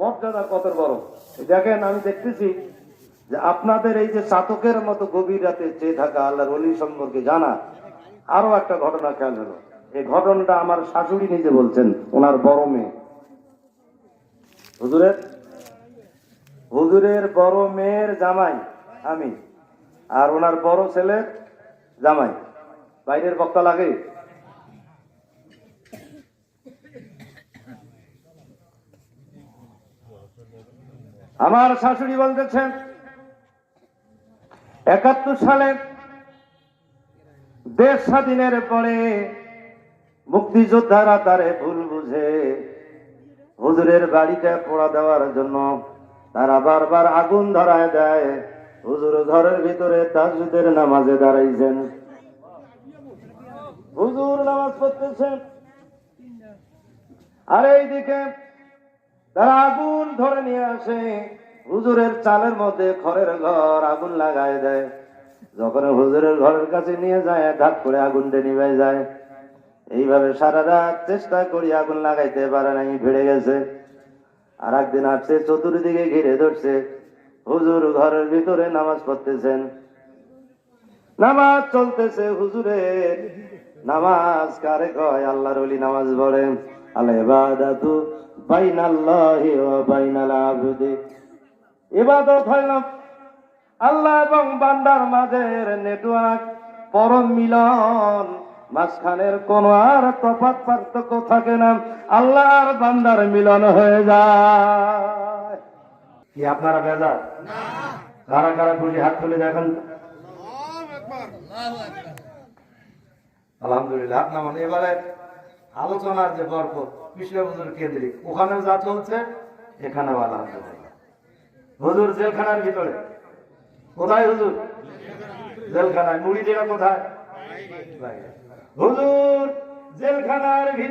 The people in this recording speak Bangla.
মর্যাদা কত বড়। দেখেন, আমি দেখতেছি যে আপনাদের এই যে চাতকের মতো গভীর রাতে চেয়ে থাকা আল্লাহর অলি সম্পর্কে জানা, আরও একটা ঘটনা খেয়াল হলো। এই ঘটনাটা আমার শাশুড়ি নিজে বলছেন, ওনার বড় মেয়ে। হুজুরের? হুজুরের বড় মেয়ের জামাই আমি, আর ওনার বড় ছেলের জামাই। বাইরের বক্তা লাগে? আমার শাশুড়ি বলতেছেন, একাত্তর সালে দেশ স্বাধীনের পরে মুক্তিযোদ্ধারা তারে ভুল বুঝে হুজুরের বাড়িতে পোড়া দেওয়ার জন্য তারা বারবার আগুন ধরায় দেয়। হুজুর ঘরের ভিতরে তাজুদের নামাজে দাঁড়াইছেন। হুজুর নামাজ পড়তেছেন। আর এইদিকে তারা আগুন ধরে নিয়ে আসে। হুজুরের চালের মধ্যে খড়ের ঘর আগুন লাগায় দেয়। যখন হুজুরের ঘরের কাছে নিয়ে যায় ধাপ করে আগুনটা নিভাই যায়। এইভাবে সারা রাত চেষ্টা করি আগুন লাগাইতে, পারে নাই, ভিড়ে গেছে। আর একদিন আসছে, চতুর্দিকে ঘিরে ধরছে। হুজুর ঘরের ভিতরে নামাজ পড়তেছেন। নামাজ চলতেছে হুজুরের। নামাজ কারে কয়? আল্লাহর ওলি নামাজ পড়ে। আল্লাহ ইবাদাতু বাইনাল্লাহি ওয়া বাইনাল আবদি। ইবাদত হইল আল্লাহ এবং বান্দার মাঝের নেটওয়ার্ক পরম মিলন মাঝখানের কোন আর তফাৎ পার্থক্য থাকে না। আল্লাহ আর বান্দার মিলন হয়ে যায়। কি আপনারা বেজার? কারা কারা খুশি? হাত তুলে দেখেন। আলহামদুলিল্লাহ আপনার মানে এবারে আলোচনার যে গল্প, কৃষ্ণ হুজুর কেন্দ্রিক, ওখানেও যা চলছে এখানেও হুজুর জেলখানার ভিতরে। কোথায় হুজুর? জেলখানায়। মুড়ি দেওয়া কোথায় হুজুর, জেলখানার ভিতরে